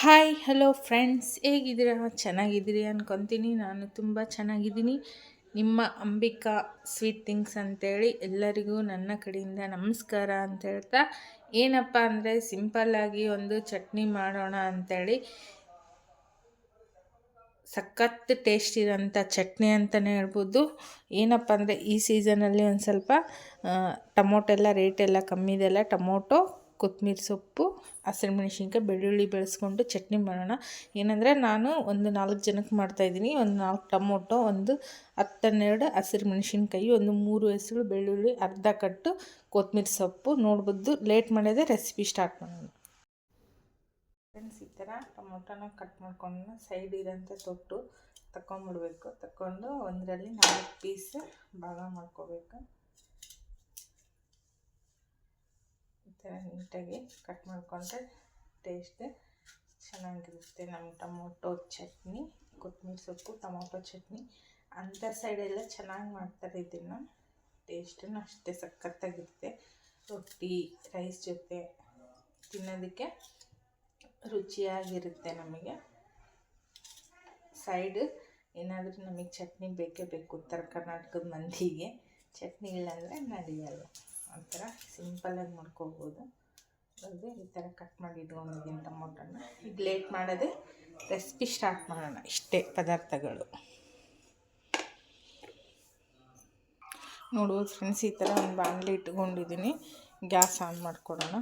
Hi hello friends ಹೇಗಿದ್ದೀರಾ? ಚೆನ್ನಾಗಿದ್ದೀರಿ ಅನ್ಕೊತೀನಿ. ನಾನು ತುಂಬ ಚೆನ್ನಾಗಿದ್ದೀನಿ. ನಿಮ್ಮ ಅಂಬಿಕಾ ಸ್ವೀಟ್ ಥಿಂಗ್ಸ್ ಅಂತೇಳಿ ಎಲ್ಲರಿಗೂ ನನ್ನ ಕಡೆಯಿಂದ ನಮಸ್ಕಾರ ಅಂತ ಹೇಳ್ತಾ, ಏನಪ್ಪ ಅಂದರೆ ಸಿಂಪಲ್ಲಾಗಿ ಒಂದು ಚಟ್ನಿ ಮಾಡೋಣ ಅಂಥೇಳಿ ಸಖತ್ ಟೇಸ್ಟ್ ಇರೋಂಥ ಚಟ್ನಿ ಅಂತಲೇ ಹೇಳ್ಬೋದು. ಏನಪ್ಪ ಅಂದರೆ ಈ ಸೀಸನಲ್ಲಿ ಒಂದು ಸ್ವಲ್ಪ ಟೊಮೊಟೊ ಎಲ್ಲ ರೇಟ್ ಎಲ್ಲ ಕಮ್ಮಿ ಇದೆಲ್ಲ ಟೊಮೊಟೊ ಕೊತ್ತಂಬರಿ ಸೊಪ್ಪು, ಹಸಿರು ಮೆಣಸಿನ್ಕಾಯಿ, ಬೆಳ್ಳುಳ್ಳಿ ಬೆಳೆಸ್ಕೊಂಡು ಚಟ್ನಿ ಮಾಡೋಣ. ಏನಂದರೆ ನಾನು ಒಂದು ನಾಲ್ಕು ಜನಕ್ಕೆ ಮಾಡ್ತಾಯಿದ್ದೀನಿ ಒಂದು ನಾಲ್ಕು ಟೊಮೊಟೊ, ಒಂದು ಹತ್ತನ್ನೆರಡು ಹಸಿರು ಮೆಣಸಿನ್ಕಾಯಿ, ಒಂದು ಮೂರು ಹೆಸರು ಬೆಳ್ಳುಳ್ಳಿ, ಅರ್ಧ ಕಟ್ಟು ಕೊತ್ತಂಬರಿ ಸೊಪ್ಪು. ನೋಡ್ಬೋದು ಲೇಟ್ ಮಾಡೋದೇ ರೆಸಿಪಿ ಸ್ಟಾರ್ಟ್ ಮಾಡೋಣ. ಫ್ರೆಂಡ್ಸ್, ಈ ಥರ ಟೊಮೊಟೊನ ಕಟ್ ಮಾಡ್ಕೊಂಡು ಸೈಡ್ ಇರೋಂಥ ತೊಟ್ಟು ತಗೊಂಡ್ಬಿಡ್ಬೇಕು ತಕೊಂಡು ಒಂದರಲ್ಲಿ ನಾಲ್ಕು ಪೀಸ್ ಭಾಗ ಮಾಡ್ಕೋಬೇಕು ಈ ಥರ ನೀಟಾಗಿ ಕಟ್ ಮಾಡಿಕೊಂಡ್ರೆ ಟೇಸ್ಟ್ ಚೆನ್ನಾಗಿರುತ್ತೆ. ನಮ್ಮ ಟೊಮೊಟೊ ಚಟ್ನಿ, ಕೊತ್ತಂಬರಿ ಸೊಪ್ಪು, ಟೊಮೊಟೊ ಚಟ್ನಿ ಅಂಥ ಸೈಡೆಲ್ಲ ಚೆನ್ನಾಗಿ ಮಾಡ್ತಾರೆ. ಇದನ್ನು ಟೇಸ್ಟನ್ನು ಅಷ್ಟೇ ಸಖತ್ತಾಗಿರುತ್ತೆ. ರೊಟ್ಟಿ ರೈಸ್ ಜೊತೆ ತಿನ್ನೋದಕ್ಕೆ ರುಚಿಯಾಗಿರುತ್ತೆ ನಮಗೆ. ಸೈಡ್ ಏನಾದರೂ ನಮಗೆ ಚಟ್ನಿ ಬೇಕೇ ಬೇಕು ಉತ್ತರ ಕರ್ನಾಟಕದ ಮಂದಿಗೆ. ಚಟ್ನಿ ಇಲ್ಲಾಂದರೆ ನಡೆಯಲ್ಲ. ಒಂಥರ ಸಿಂಪಲ್ಲಾಗಿ ಮಾಡ್ಕೋಬೋದು. ಅದು ಈ ಥರ ಕಟ್ ಮಾಡಿ ಇಟ್ಕೊಂಡಿದ್ದೀನಿ ಟೊಮೊಟೊನ. ಈಗ ಲೇಟ್ ಮಾಡೋದೆ ರೆಸಿಪಿ ಸ್ಟಾರ್ಟ್ ಮಾಡೋಣ. ಇಷ್ಟೇ ಪದಾರ್ಥಗಳು. ನೋಡ್ಬೋದು ಫ್ರೆಂಡ್ಸ್ ಈ ಥರ ಒಂದು ಬಾಣಲಿ ಇಟ್ಕೊಂಡಿದ್ದೀನಿ ಗ್ಯಾಸ್ ಆನ್ ಮಾಡಿಕೊಡೋಣ.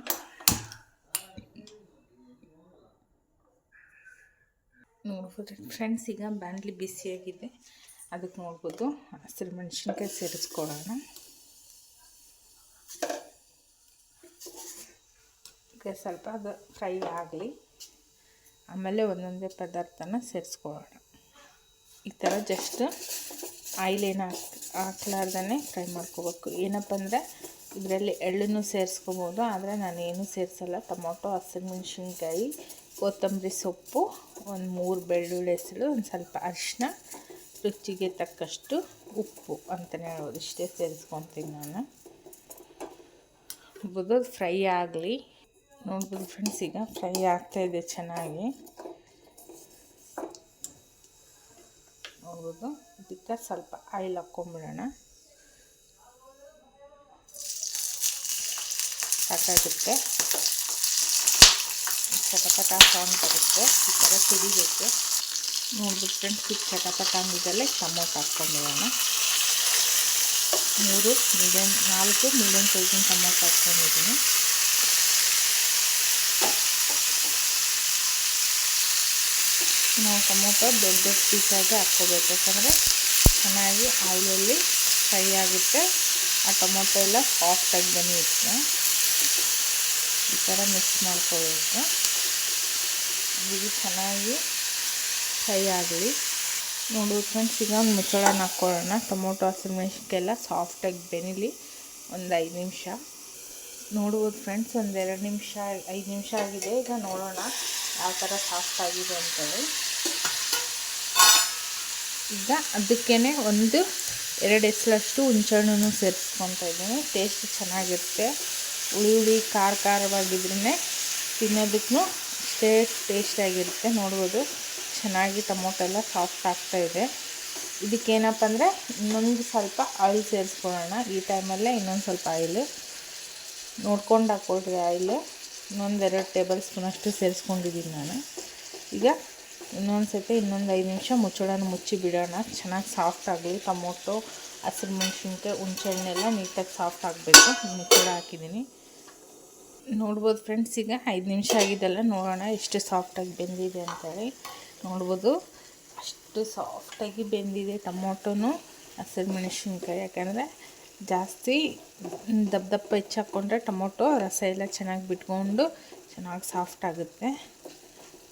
ನೋಡ್ಬೋದು ಫ್ರೆಂಡ್ಸ್ ಈಗ ಬಾಣಲಿ ಬಿಸಿಯಾಗಿದೆ. ಅದಕ್ಕೆ ನೋಡ್ಬೋದು ಹಸಿರು ಮೆಣಸಿನ್ಕಾಯಿ ಸೇರಿಸ್ಕೊಳ್ಳೋಣ ಸ್ವಲ್ಪ ಅದು ಫ್ರೈ ಆಗಲಿ. ಆಮೇಲೆ ಒಂದೊಂದೇ ಪದಾರ್ಥನ ಸೇರಿಸ್ಕೊಳ್ಳೋಣ. ಈ ಥರ ಜಸ್ಟ್ ಆಯಿಲ್ ಏನು ಹಾಕಿ ಹಾಕ್ಲಾರ್ದೇ ಫ್ರೈ ಮಾಡ್ಕೋಬೇಕು. ಏನಪ್ಪ ಅಂದರೆ ಇದರಲ್ಲಿ ಎಳ್ಳನ್ನು ಸೇರಿಸ್ಕೋಬೋದು. ಆದರೆ ನಾನು ಏನು ಸೇರಿಸಲ್ಲ. ಟೊಮೊಟೊ ಹಸಿರು ಮೆಣಸಿನ್ಕಾಯಿ ಕೊತ್ತಂಬರಿ ಸೊಪ್ಪು, ಒಂದು ಮೂರು ಬೆಳ್ಳುಳ್ಳಿ ಹೆಸರು, ಒಂದು ಸ್ವಲ್ಪ ಅರಿಶಿನ ರುಚಿಗೆ ತಕ್ಕಷ್ಟು ಉಪ್ಪು ಅಂತಲೇ ಹೇಳ್ಬೋದು ಇಷ್ಟೇ ಸೇರಿಸ್ಕೊತೀನಿ ನಾನು. ಬುದು ಫ್ರೈ ಆಗಲಿ. ನೋಡ್ಬೋದು ಫ್ರೆಂಡ್ಸ್ ಈಗ ಫ್ರೈ ಆಗ್ತಾಯಿದೆ ಚೆನ್ನಾಗಿ. ನೋಡ್ಬೋದು, ಇದಕ್ಕೆ ಸ್ವಲ್ಪ ಆಯಿಲ್ ಹಾಕ್ಕೊಂಬಿಡೋಣ. ಸಾಕಾಗುತ್ತೆ. ಚಟಪಟ ಸೌಂಡ್ ಬರುತ್ತೆ, ಈ ಥರ ಸಿಡಿಬೇಕು ನೋಡ್ಬಿಟ್ಟು ಫ್ರೆಂಡ್ಸ್ ಈಗ ಚಟಪಟ ಅಂದಿದ್ದಲ್ಲೇ ಟೊಮೊಟೊ ಹಾಕ್ಕೊಂಡಿರೋಣ ಮೂರು ಮೀಡಿಯಮ್ ನಾಲ್ಕು ಮೀಡಿಯಮ್ ಸೈಜಿನ ಟೊಮೊಟೊ ಹಾಕ್ಕೊಂಡಿದ್ದೀನಿ. ನಾವು ಟೊಮೊಟೊ ದೊಡ್ಡ ದೊಡ್ಡ ಪೀಸಾಗಿ ಹಾಕ್ಕೋಬೇಕು. ಯಾಕಂದರೆ ಚೆನ್ನಾಗಿ ಆಯಿಲಲ್ಲಿ ಫ್ರೈ ಆಗುತ್ತೆ. ಆ ಟೊಮೊಟೊ ಎಲ್ಲ ಸಾಫ್ಟಾಗಿ ಬಂದಿರುತ್ತೆ. ಈ ಥರ ಮಿಕ್ಸ್ ಮಾಡ್ಕೋಬೇಕು. ಇದು ಚೆನ್ನಾಗಿ ಫ್ರೈ ಆಗಲಿ. ನೋಡು ಫ್ರೆಂಡ್ಸ್ ಈಗ ಒಂದು ಮುಚ್ಚಳನ ಹಾಕ್ಕೊಳ್ಳೋಣ. ಟೊಮೊಟೊ ಹಸಿರು ಮೆಣಸಿನ್ಕಾಯೆಲ್ಲ ಸಾಫ್ಟಾಗಿ ಬೆನಿಲಿ ಒಂದು ಐದು ನಿಮಿಷ. ನೋಡ್ಬೋದು ಫ್ರೆಂಡ್ಸ್ ಒಂದು ನಿಮಿಷ, ಐದು ನಿಮಿಷ ಆಗಿದೆ. ಈಗ ನೋಡೋಣ ಯಾವ ಥರ ಸಾಫ್ಟ್ ಆಗಿದೆ ಅಂತೇಳಿ. ಈಗ ಅದಕ್ಕೇ ಒಂದು ಎರಡು ಎಸ್ಲಷ್ಟು ಹುಣಸೆಹಣ್ಣು ಸೇರಿಸ್ಕೊತಾ ಇದ್ದೀನಿ. ಟೇಸ್ಟ್ ಚೆನ್ನಾಗಿರುತ್ತೆ. ಹುಳಿ ಹುಳಿ, ಖಾರ ಖಾರವಾಗಿದ್ರೇ ತಿನ್ನೋದಕ್ಕೂ ಅಷ್ಟೇ ಟೇಸ್ಟಾಗಿರುತ್ತೆ ನೋಡ್ಬೋದು. ಚೆನ್ನಾಗಿ ಟೊಮೊಟೊ ಎಲ್ಲ ಸಾಫ್ಟ್ ಆಗ್ತಾಯಿದೆ ಇದಕ್ಕೇನಪ್ಪ ಅಂದರೆ ಇನ್ನೊಂದು ಸ್ವಲ್ಪ ಆಯಿಲ್ ಸೇರಿಸ್ಕೊಳ್ಳೋಣ. ಈ ಟೈಮಲ್ಲೇ ಇನ್ನೊಂದು ಸ್ವಲ್ಪ ಆಯಿಲ್. ನೋಡ್ಕೊಂಡು ಹಾಕ್ಕೊಳ್ರಿ ಆಯಿಲ್. ಇನ್ನೊಂದೆರಡು ಟೇಬಲ್ ಸ್ಪೂನಷ್ಟು ಸೇರಿಸ್ಕೊಂಡಿದ್ದೀನಿ ನಾನು. ಈಗ ಇನ್ನೊಂದು ಸತಿ ಇನ್ನೊಂದು ಐದು ನಿಮಿಷ ಮುಚ್ಚಳನ ಮುಚ್ಚಿ ಬಿಡೋಣ. ಚೆನ್ನಾಗಿ ಸಾಫ್ಟ್ ಆಗಲಿ. ಟೊಮೊಟೊ, ಹಸಿರು ಮೆಣಸಿನ್ಕಾಯಿ, ಹುಣಸೆಹಣ್ಣೆಲ್ಲ ನೀಟಾಗಿ ಸಾಫ್ಟ್ ಆಗಬೇಕು. ಮುಚ್ಚಳ ಹಾಕಿದ್ದೀನಿ. ನೋಡ್ಬೋದು ಫ್ರೆಂಡ್ಸ್ ಈಗ ಐದು ನಿಮಿಷ ಆಗಿದೆಲ್ಲ ನೋಡೋಣ ಎಷ್ಟು ಸಾಫ್ಟಾಗಿ ಬೆಂದಿದೆ ಅಂತೇಳಿ. ನೋಡ್ಬೋದು ಅಷ್ಟು ಸಾಫ್ಟಾಗಿ ಬೆಂದಿದೆ ಟೊಮೊಟೊನು, ಹಸಿರು ಮೆಣಸಿನ್ಕಾಯಿ. ಯಾಕಂದರೆ ಜಾಸ್ತಿ. ದಪ್ಪ ದಪ್ಪ ಹೆಚ್ಚಾಕ್ಕೊಂಡ್ರೆ ಟೊಮೊಟೊ, ರಸ ಎಲ್ಲ ಚೆನ್ನಾಗಿ ಬಿಟ್ಕೊಂಡು ಚೆನ್ನಾಗಿ ಸಾಫ್ಟ್ ಆಗುತ್ತೆ.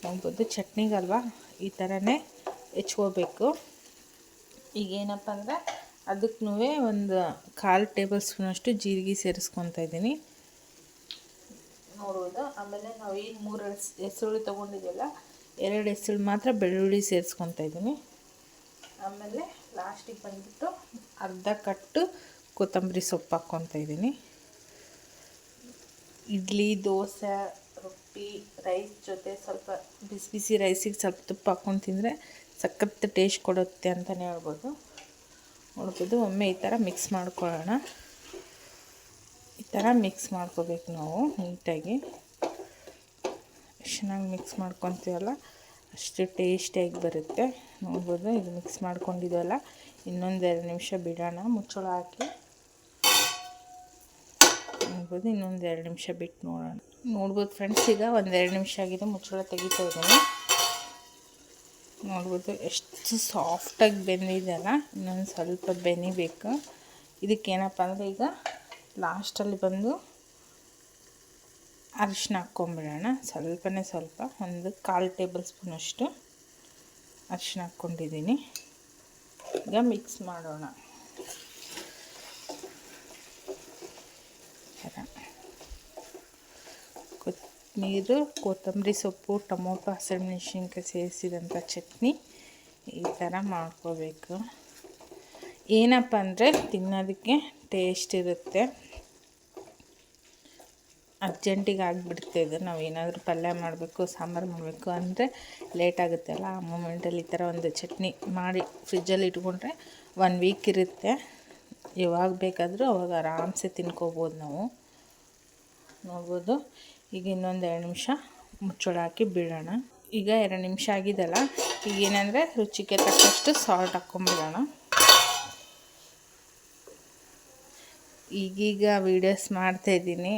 ನೋಡ್ಬೋದು ಚಟ್ನಿಗಲ್ವಾ? ಈ ಥರನೇ ಹೆಚ್ಕೋಬೇಕು. ಈಗ ಏನಪ್ಪ ಅಂದರೆ ಅದಕ್ಕೂ ಒಂದು ಕಾಲು ಟೇಬಲ್ ಸ್ಪೂನಷ್ಟು ಜೀರಿಗೆ ಸೇರಿಸ್ಕೊತಾ ಇದ್ದೀನಿ. ನೋಡ್ಬೋದು. ಆಮೇಲೆ ನಾವು ಏನು ಮೂರು ಹೆಸರುಳ್ಳಿ ತೊಗೊಂಡಿದ್ದೀವಲ್ಲ ಎರಡು ಹೆಸರು ಮಾತ್ರ ಬೆಳ್ಳುಳ್ಳಿ ಸೇರಿಸ್ಕೊತಾ ಇದ್ದೀನಿ. ಆಮೇಲೆ ಲಾಸ್ಟಿಗೆ ಬಂದುಬಿಟ್ಟು ಅರ್ಧ ಕಟ್ಟು ಕೊತ್ತಂಬರಿ ಸೊಪ್ಪು ಹಾಕ್ಕೊತಾ ಇದ್ದೀನಿ. ಇಡ್ಲಿ, ದೋಸೆ, ರೊಟ್ಟಿ, ರೈಸ್ ಜೊತೆ ಸ್ವಲ್ಪ ಬಿಸಿ ಬಿಸಿ ರೈಸಿಗೆ ಸ್ವಲ್ಪ ತುಪ್ಪ ಹಾಕ್ಕೊಂಡು ತಿಂದರೆ ಸಖತ್ ಟೇಸ್ಟ್ ಕೊಡುತ್ತೆ ಅಂತಲೇ ಹೇಳ್ಬೋದು. ನೋಡ್ಬೋದು, ಒಮ್ಮೆ ಈ ಥರ ಮಿಕ್ಸ್ ಮಾಡ್ಕೊಳ್ಳೋಣ. ಈ ಥರ ಮಿಕ್ಸ್ ಮಾಡ್ಕೋಬೇಕು ನಾವು ನೀಟಾಗಿ. ಚೆನ್ನಾಗಿ ಮಿಕ್ಸ್ ಮಾಡ್ಕೊತೀವಲ್ಲ, ಅಷ್ಟು ಟೇಸ್ಟಿಯಾಗಿ ಬರುತ್ತೆ. ನೋಡ್ಬೋದು, ಇದು ಮಿಕ್ಸ್ ಮಾಡ್ಕೊಂಡಿದ್ವಲ್ಲ ಇನ್ನೊಂದೆರಡು ನಿಮಿಷ ಬಿಡೋಣ. ಮುಚ್ಚಳ ಹಾಕಿ. ನೋಡ್ಬೋದು ಇನ್ನೊಂದು ಎರಡು ನಿಮಿಷ ಬಿಟ್ಟು ನೋಡೋಣ. ನೋಡ್ಬೋದು ಫ್ರೆಂಡ್ಸ್ ಈಗ ಒಂದೆರಡು ನಿಮಿಷ ಆಗಿದೆ, ಮುಚ್ಚಳ ತೆಗಿತಾ ಇದ್ದೀನಿ. ನೋಡ್ಬೋದು ಎಷ್ಟು ಸಾಫ್ಟಾಗಿ ಬೆಂದಿದೆಯಲ್ಲ ಇನ್ನೊಂದು ಸ್ವಲ್ಪ ಬೆನಿಬೇಕು ಇದಕ್ಕೇನಪ್ಪ ಅಂದರೆ ಈಗ ಲಾಸ್ಟಲ್ಲಿ ಬಂದು ಅರಿಶಿನ ಹಾಕ್ಕೊಂಬಿಡೋಣ ಸ್ವಲ್ಪನೇ ಸ್ವಲ್ಪ, ಒಂದು ಕಾಲು ಟೇಬಲ್ ಸ್ಪೂನಷ್ಟು ಅರಿಶಿನ ಹಾಕ್ಕೊಂಡಿದ್ದೀನಿ. ಈಗ ಮಿಕ್ಸ್ ಮಾಡೋಣ. ಕೊತ್ತಂಬರಿ ಕೊತ್ತಂಬರಿ ಸೊಪ್ಪು, ಟೊಮೊಟೊ ಹಸಿಮೆಣ್ಸಿನ್ಕಾಯಿ ಸೇರಿಸಿದಂಥ ಚಟ್ನಿ ಈ ಥರ ಮಾಡ್ಕೋಬೇಕು. ಏನಪ್ಪ ಅಂದರೆ ತಿನ್ನೋದಕ್ಕೆ ಟೇಸ್ಟ್ ಇರುತ್ತೆ. ಅರ್ಜೆಂಟಿಗೆ ಆಗಿಬಿಡುತ್ತೆ ಇದು. ನಾವು ಏನಾದರೂ ಪಲ್ಯ ಮಾಡಬೇಕು, ಸಾಂಬಾರು ಮಾಡಬೇಕು ಅಂದರೆ ಲೇಟ್ ಆಗುತ್ತೆ ಅಲ್ಲ. ಆ ಮೂಮೆಂಟಲ್ಲಿ ಈ ಥರ ಒಂದು ಚಟ್ನಿ ಮಾಡಿ ಫ್ರಿಜ್ಜಲ್ಲಿ ಇಟ್ಕೊಂಡ್ರೆ ಒನ್ ವೀಕ್ ಇರುತ್ತೆ. ಯಾವಾಗ ಬೇಕಾದರೂ ಅವಾಗ ಆರಾಮ್ಸೆ ತಿನ್ಕೋಬೋದು ನಾವು. ನೋಡ್ಬೋದು. ಈಗ ಇನ್ನೊಂದು ಎರಡು ನಿಮಿಷ ಮುಚ್ಚಳ ಹಾಕಿ ಬಿಡೋಣ. ಈಗ ಎರಡು ನಿಮಿಷ ಆಗಿದೆಲ್ಲ, ಈಗ ಏನಂದರೆ ರುಚಿಗೆ ತಕ್ಕಷ್ಟು ಸಾಲ್ಟ್ ಹಾಕ್ಕೊಂಬಿಡೋಣ ಈಗೀಗ ವೀಡಿಯೋಸ್ ಮಾಡ್ತಾಯಿದ್ದೀನಿ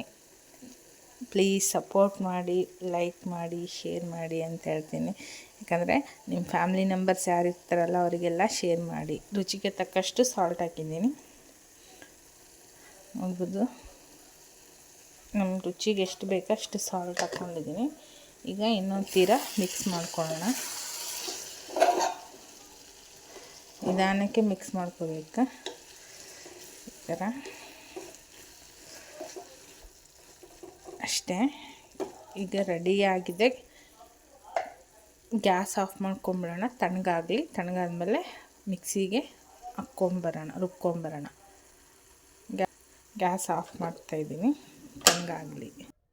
ಪ್ಲೀಸ್ ಸಪೋರ್ಟ್ ಮಾಡಿ ಲೈಕ್ ಮಾಡಿ ಶೇರ್ ಮಾಡಿ ಅಂತ ಹೇಳ್ತೀನಿ. ಯಾಕಂದರೆ ನಿಮ್ಮ ಫ್ಯಾಮಿಲಿ ಮೆಂಬರ್ಸ್ ಯಾರು ಇರ್ತಾರಲ್ಲ, ಅವರಿಗೆಲ್ಲ ಶೇರ್ ಮಾಡಿ. ರುಚಿಗೆ ತಕ್ಕಷ್ಟು ಸಾಲ್ಟ್ ಹಾಕಿದ್ದೀನಿ. ನೋಡ್ಬೋದು? ನಮ್ಮ ರುಚಿಗೆ ಎಷ್ಟು ಬೇಕೋ ಅಷ್ಟು ಸಾಲ್ಟ್ ಹಾಕ್ಕೊಂಡಿದ್ದೀನಿ. ಈಗ ಇನ್ನೊಂದು ತೀರ ಮಿಕ್ಸ್ ಮಾಡ್ಕೊಳ್ಳೋಣ. ನಿಧಾನಕ್ಕೆ ಮಿಕ್ಸ್ ಮಾಡ್ಕೋಬೇಕು? ಈ ಥರ ಅಷ್ಟೇ. ಈಗ ರೆಡಿಯಾಗಿದೆ ಗ್ಯಾಸ್ ಆಫ್ ಮಾಡ್ಕೊಂಬಿಡೋಣ. ತಣ್ಣಗಾಗಲಿ. ತಣ್ಣಗಾದ್ಮೇಲೆ ಮಿಕ್ಸಿಗೆ ಹಾಕ್ಕೊಂಬರೋಣ, ರುಬ್ಕೊಂಬರೋಣ. ಗ್ಯಾಸ್ ಆಫ್ ಮಾಡ್ತಾಯಿದ್ದೀನಿ ತಣ್ಣಗಾಗಲಿ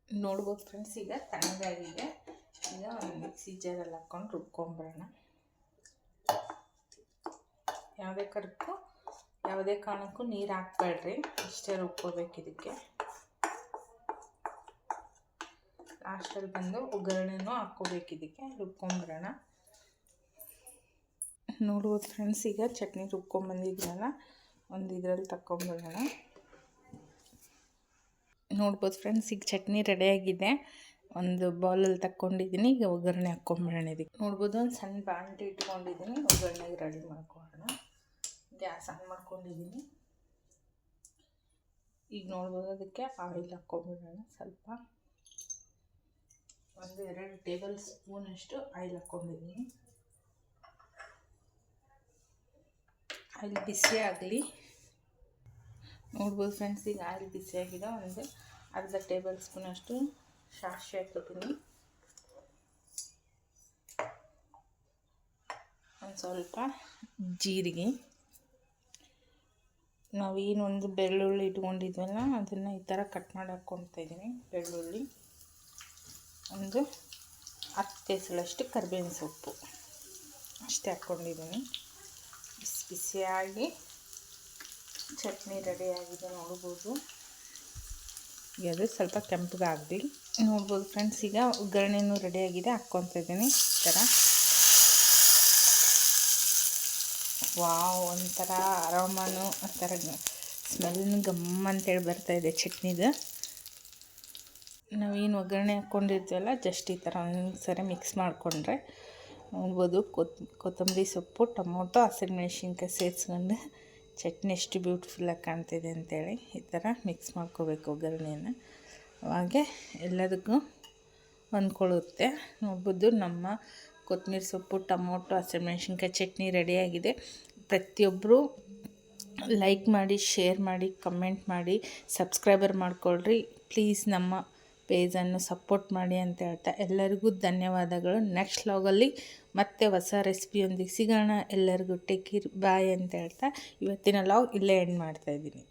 ನೋಡ್ಬೋದು ಫ್ರೆಂಡ್ಸ್ ಈಗ ತಣ್ಣಗಾಗಿದೆ ಈಗ ಒಂದು ಮಿಕ್ಸಿ ಜಾರಲ್ಲಿ ಹಾಕ್ಕೊಂಡು ರುಬ್ಕೊಂಬರೋಣ ಯಾವುದೇ ಕಡಕ್ಕೂ ಯಾವುದೇ ಕಾರಣಕ್ಕೂ ನೀರು ಹಾಕ್ಬೇಡ್ರಿ. ಇಷ್ಟೇ ರುಬ್ಕೋಬೇಕು ಇದಕ್ಕೆ. ಲಾಸ್ಟಲ್ಲಿ ಬಂದು ಒಗ್ಗರಣೆನೂ ಹಾಕ್ಕೋಬೇಕು ಇದಕ್ಕೆ. ರುಬ್ಕೊಂಬರೋಣ ನೋಡ್ಬೋದು ಫ್ರೆಂಡ್ಸ್ ಈಗ ಚಟ್ನಿ ರುಬ್ಕೊಂಬಂದಿದ್ರಲ್ಲ ಒಂದು ಇದರಲ್ಲಿ ತಕ್ಕೊಂಬರೋಣ ನೋಡ್ಬೋದು ಫ್ರೆಂಡ್ಸ್ ಈಗ ಚಟ್ನಿ ರೆಡಿಯಾಗಿದೆ ಒಂದು ಬೌಲಲ್ಲಿ ತಕ್ಕೊಂಡಿದ್ದೀನಿ. ಈಗ ಒಗ್ಗರಣೆ ಹಾಕ್ಕೊಂಬಿಡೋಣ ಇದಕ್ಕೆ. ನೋಡ್ಬೋದು, ಒಂದು ಸಣ್ಣ ಬಾಂಡ್ಲಿ ಇಟ್ಕೊಂಡಿದ್ದೀನಿ. ಒಗ್ಗರಣೆಗೆ ರೆಡಿ ಮಾಡ್ಕೊಳ್ಳೋಣ. ಗ್ಯಾಸ್ ಆನ್ ಮಾಡ್ಕೊಂಡಿದ್ದೀನಿ. ಈಗ ನೋಡ್ಬೋದು, ಅದಕ್ಕೆ ಆಯಿಲ್ ಹಾಕ್ಕೊಂಬಿಡೋಣ ಸ್ವಲ್ಪ. ಒಂದು ಎರಡು ಟೇಬಲ್ ಸ್ಪೂನಷ್ಟು ಆಯಿಲ್ ಹಾಕ್ಕೊಂಡಿದ್ದೀನಿ. ಆಯಿಲ್ ಬಿಸಿ ಆಗಲಿ. ನೋಡ್ಬೋದು ಫ್ರೆಂಡ್ಸ್ ಈಗ ಆಯಿಲ್ ಬಿಸಿಯಾಗಿದೆ ಒಂದು ಅರ್ಧ ಟೇಬಲ್ ಸ್ಪೂನಷ್ಟು ಸಾಸಿವೆ ಹಾಕ್ತೀನಿ ಒಂದು ಸ್ವಲ್ಪ ಜೀರಿಗೆ. ನಾವೇನೊಂದು ಬೆಳ್ಳುಳ್ಳಿ ಇಟ್ಕೊಂಡಿದ್ವಲ್ಲ, ಅದನ್ನು ಈ ಥರ ಕಟ್ ಮಾಡಿ ಹಾಕ್ಕೊಳ್ತಾ ಇದ್ದೀನಿ ಬೆಳ್ಳುಳ್ಳಿ. ಒಂದು ಹತ್ತು ಎಸಳಷ್ಟು ಕರ್ಬೇವಿನ ಸೊಪ್ಪು ಅಷ್ಟೇ ಹಾಕ್ಕೊಂಡಿದ್ದೀನಿ. ಬಿಸಿ ಬಿಸಿಯಾಗಿ ಚಟ್ನಿ ರೆಡಿಯಾಗಿದೆ ನೋಡ್ಬೋದು. ಈಗ ಅದು ಸ್ವಲ್ಪ ಕೆಂಪಗಾಗಲಿ ನೋಡ್ಬೋದು ಫ್ರೆಂಡ್ಸ್ ಈಗ ಒಗ್ಗರಣೆನೂ ರೆಡಿಯಾಗಿದೆ ಹಾಕ್ಕೊತ ಇದ್ದೀನಿ ಈ ಥರ ವಾವ್ ಒಂಥರ ಅರೋಮನು ಆ ಥರ ಸ್ಮೆಲ್ನು ಗಮ್ ಅಂತೇಳಿ ಇದೆ ಚಟ್ನಿದು. ನಾವೇನು ಒಗ್ಗರಣೆ ಹಾಕ್ಕೊಂಡಿರ್ತೀವಲ್ಲ ಜಸ್ಟ್ ಈ ಥರ ಒಂದು ಸರಿ ಮಿಕ್ಸ್ ಮಾಡಿಕೊಂಡ್ರೆ ನೋಡ್ಬೋದು. ಕೊತ್ ಕೊತ್ತಂಬರಿ ಸೊಪ್ಪು ಟೊಮೊಟೊ ಹಸಿರು ಮೆಣಸಿನ್ಕಾಯಿ ಸೇರಿಸ್ಕೊಂಡು ಚಟ್ನಿ ಎಷ್ಟು ಬ್ಯೂಟಿಫುಲ್ಲಾಗಿ ಕಾಣ್ತಿದೆ ಅಂತೇಳಿ ಈ ಥರ ಮಿಕ್ಸ್ ಮಾಡ್ಕೋಬೇಕು ಒಗ್ಗರಣೆಯನ್ನು ಹಾಗೆ ಎಲ್ಲದಕ್ಕೂ ಹೊಂದ್ಕೊಳ್ಳುತ್ತೆ. ನೋಡ್ಬೋದು ನಮ್ಮ ಕೊತ್ತಂಬರಿ ಸೊಪ್ಪು, ಟೊಮೊಟೊ, ಹಸಿಮೆಣ್ಸಿನ್ಕಾಯಿ ಚಟ್ನಿ ರೆಡಿಯಾಗಿದೆ. ಪ್ರತಿಯೊಬ್ಬರು ಲೈಕ್ ಮಾಡಿ ಶೇರ್ ಮಾಡಿ ಕಮೆಂಟ್ ಮಾಡಿ ಸಬ್ಸ್ಕ್ರೈಬರ್ ಮಾಡ್ಕೊಳ್ರಿ. ಪ್ಲೀಸ್ ನಮ್ಮ ಪೇಜನ್ನು ಸಪೋರ್ಟ್ ಮಾಡಿ ಅಂತ ಹೇಳ್ತಾ ಎಲ್ಲರಿಗೂ ಧನ್ಯವಾದಗಳು. ನೆಕ್ಸ್ಟ್ ಲಾಗಲ್ಲಿ ಮತ್ತೆ ಹೊಸ ರೆಸಿಪಿಯೊಂದಿಗೆ ಸಿಗೋಣ. ಎಲ್ಲರಿಗೂ ಟೇಕ್ ಬಾಯ್ ಅಂತ ಹೇಳ್ತಾ ಇವತ್ತಿನ ಲಾಗ್ ಇಲ್ಲೇ ಎಂಡ್ ಮಾಡ್ತಾಯಿದ್ದೀನಿ